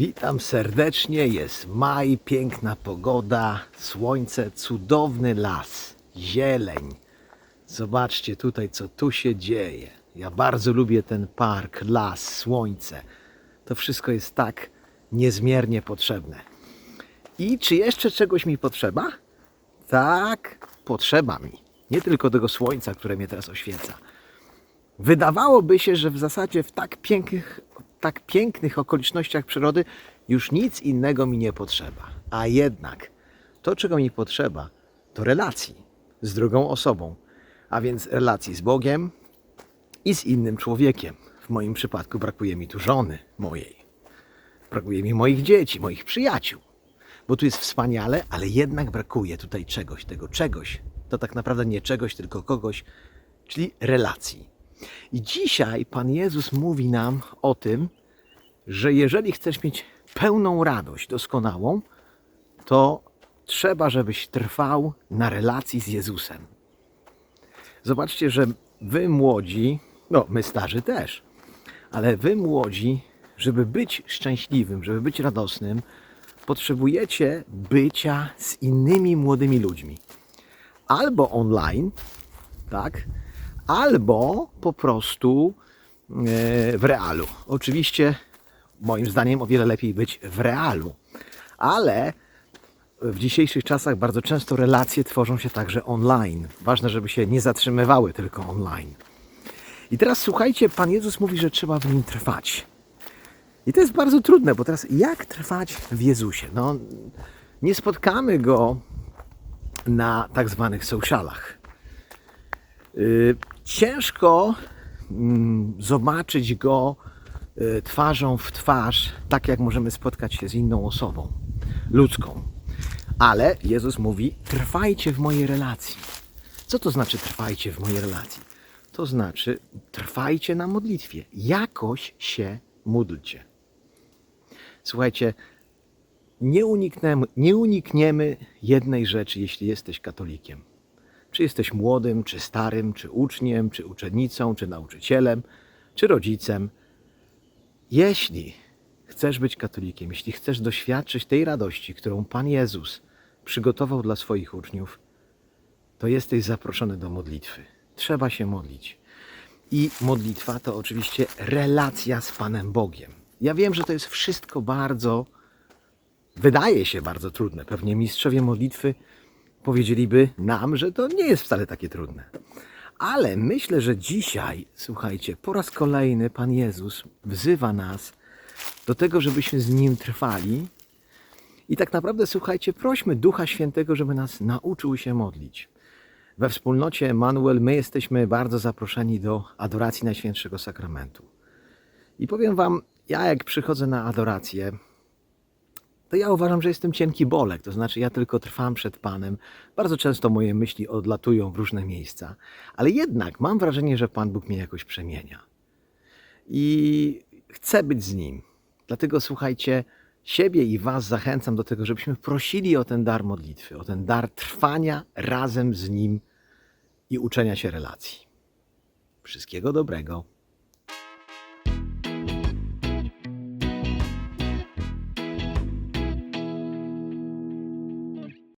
Witam serdecznie, jest maj, piękna pogoda, słońce, cudowny las, zieleń. Zobaczcie tutaj, co tu się dzieje. Ja bardzo lubię ten park, las, słońce. To wszystko jest tak niezmiernie potrzebne. I czy jeszcze czegoś mi potrzeba? Tak, potrzeba mi. Nie tylko tego słońca, które mnie teraz oświeca. Wydawałoby się, że w zasadzie w tak pięknych, tak pięknych okolicznościach przyrody już nic innego mi nie potrzeba. A jednak to, czego mi potrzeba, to relacji z drugą osobą, a więc relacji z Bogiem i z innym człowiekiem. W moim przypadku brakuje mi tu żony mojej. Brakuje mi moich dzieci, moich przyjaciół. Bo tu jest wspaniale, ale jednak brakuje tutaj czegoś, tego czegoś. To tak naprawdę nie czegoś, tylko kogoś, czyli relacji. I dzisiaj Pan Jezus mówi nam o tym, że jeżeli chcesz mieć pełną radość, doskonałą, to trzeba, żebyś trwał na relacji z Jezusem. Zobaczcie, że wy młodzi, no my starzy też, ale wy młodzi, żeby być szczęśliwym, żeby być radosnym, potrzebujecie bycia z innymi młodymi ludźmi. Albo online, tak? Albo po prostu e, w realu. Oczywiście, moim zdaniem, o wiele lepiej być w realu, ale w dzisiejszych czasach bardzo często relacje tworzą się także online. Ważne, żeby się nie zatrzymywały tylko online. I teraz słuchajcie, Pan Jezus mówi, że trzeba w nim trwać. I to jest bardzo trudne, bo teraz jak trwać w Jezusie? No, nie spotkamy go na tak zwanych socialach. Ciężko mm, zobaczyć go y, twarzą w twarz, tak jak możemy spotkać się z inną osobą ludzką. Ale Jezus mówi: trwajcie w mojej relacji. Co to znaczy trwajcie w mojej relacji? To znaczy trwajcie na modlitwie. Jakoś się módlcie. Słuchajcie, nie unikniemy, nie unikniemy jednej rzeczy, jeśli jesteś katolikiem. Czy jesteś młodym, czy starym, czy uczniem, czy uczennicą, czy nauczycielem, czy rodzicem. Jeśli chcesz być katolikiem, jeśli chcesz doświadczyć tej radości, którą Pan Jezus przygotował dla swoich uczniów, to jesteś zaproszony do modlitwy. Trzeba się modlić. I modlitwa to oczywiście relacja z Panem Bogiem. Ja wiem, że to jest wszystko bardzo, wydaje się bardzo trudne. Pewnie mistrzowie modlitwy powiedzieliby nam, że to nie jest wcale takie trudne. Ale myślę, że dzisiaj, słuchajcie, po raz kolejny Pan Jezus wzywa nas do tego, żebyśmy z Nim trwali. I tak naprawdę, słuchajcie, prośmy Ducha Świętego, żeby nas nauczył się modlić. We wspólnocie Emanuel my jesteśmy bardzo zaproszeni do adoracji Najświętszego Sakramentu. I powiem Wam, ja jak przychodzę na adorację, to ja uważam, że jestem cienki bolek, to znaczy ja tylko trwam przed Panem. Bardzo często moje myśli odlatują w różne miejsca, ale jednak mam wrażenie, że Pan Bóg mnie jakoś przemienia. I chcę być z Nim. Dlatego słuchajcie, siebie i Was zachęcam do tego, żebyśmy prosili o ten dar modlitwy, o ten dar trwania razem z Nim i uczenia się relacji. Wszystkiego dobrego.